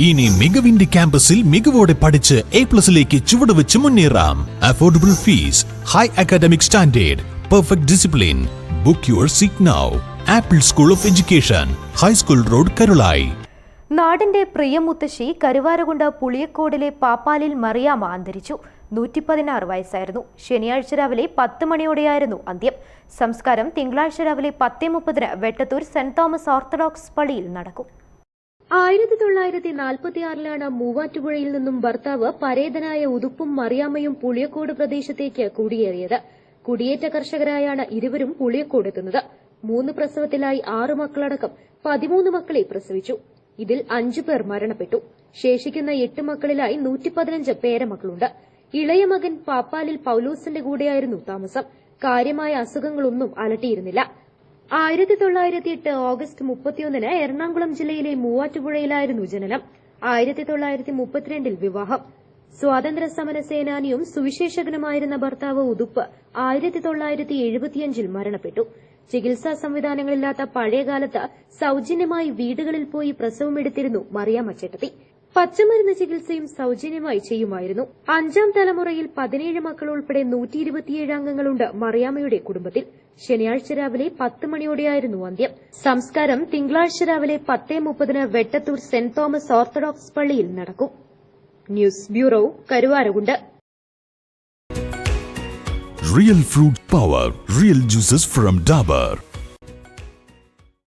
ഇനി മികവിന്റെ ക്യാമ്പസിൽ മികവോടെ പഠിച്ച് എ പ്ലസിലേക്ക് ചുവടുവെച്ച് മുന്നേറാം. Affordable fees high academic standard perfect discipline book your seat now Apple School of Education high school road Karulayi നാടിന്റെ പ്രിയമുത്തശ്ശി കരുവാരകുണ്ട് പുളിയക്കോടിലെ പാപ്പാലിൽ മറിയാമ അന്തരിച്ചു. നൂറ്റി പതിനാറ് വയസ്സായിരുന്നു. ശനിയാഴ്ച രാവിലെ പത്ത് മണിയോടെയായിരുന്നു അന്ത്യം. സംസ്കാരം തിങ്കളാഴ്ച രാവിലെ പത്തേ മുപ്പതിന് വെട്ടത്തൂർ സെന്റ് തോമസ് ഓർത്തഡോക്സ് പള്ളിയിൽ നടക്കും. ആയിരത്തി തൊള്ളായിരത്തി നാൽപ്പത്തിയാറിലാണ് മൂവാറ്റുപുഴയിൽ നിന്നും ഭർത്താവ് പരേതനായ ഉതുപ്പും മറിയാമ്മയും പുളിയക്കോട് പ്രദേശത്തേക്ക് കുടിയേറിയത്. കുടിയേറ്റ കർഷകരായാണ് ഇരുവരും പുളിയക്കോട് എത്തുന്നത്. മൂന്ന് പ്രസവത്തിലായി ആറ് മക്കളടക്കം പതിമൂന്ന് മക്കളെ പ്രസവിച്ചു. ഇതിൽ അഞ്ചു പേർ മരണപ്പെട്ടു. ശേഷിക്കുന്ന എട്ട് മക്കളിലായി നൂറ്റി പതിനഞ്ച് പേരമക്കളുണ്ട്. ഇളയ മകൻ പാപ്പാലിൽ പൌലൂസിന്റെ കൂടെയായിരുന്നു താമസം. കാര്യമായ അസുഖങ്ങളൊന്നും അലട്ടിയിരുന്നില്ല. ആയിരത്തി തൊള്ളായിരത്തി എട്ട് ഓഗസ്റ്റ് മുപ്പത്തിയൊന്നിന് എറണാകുളം ജില്ലയിലെ മൂവാറ്റുപുഴയിലായിരുന്നു ജനനം. ആയിരത്തി തൊള്ളായിരത്തി മുപ്പത്തിരണ്ടിൽ വിവാഹം. സ്വാതന്ത്ര്യ സമര സേനാനിയും സുവിശേഷകനുമായിരുന്ന ഭർത്താവ് ഉതുപ്പ് ആയിരത്തി തൊള്ളായിരത്തി എഴുപത്തിയഞ്ചിൽ മരണപ്പെട്ടു. ചികിത്സാ സംവിധാനങ്ങളില്ലാത്ത പഴയകാലത്ത് സൌജന്യമായി വീടുകളിൽ പോയി പ്രസവമെടുത്തിരുന്നു മറിയാമ്മ ചേട്ടത്തി പച്ചമരുന്ന് ചികിത്സയും സൌജന്യമായി ചെയ്യുമായിരുന്നു. അഞ്ചാം തലമുറയിൽ പതിനേഴ് മക്കൾ ഉൾപ്പെടെ നൂറ്റി ഇരുപത്തിയേഴ് അംഗങ്ങളുണ്ട് മറിയാമ്മയുടെ കുടുംബത്തിൽ. ശനിയാഴ്ച രാവിലെ പത്ത് മണിയോടെയായിരുന്നു അന്ത്യം. സംസ്കാരം തിങ്കളാഴ്ച രാവിലെ പത്തേ മുപ്പതിന് വെട്ടത്തൂർ സെന്റ് തോമസ് ഓർത്തഡോക്സ് പള്ളിയിൽ നടക്കും. News bureau Karuvarakundu. Real fruit power Real juices from Dabur.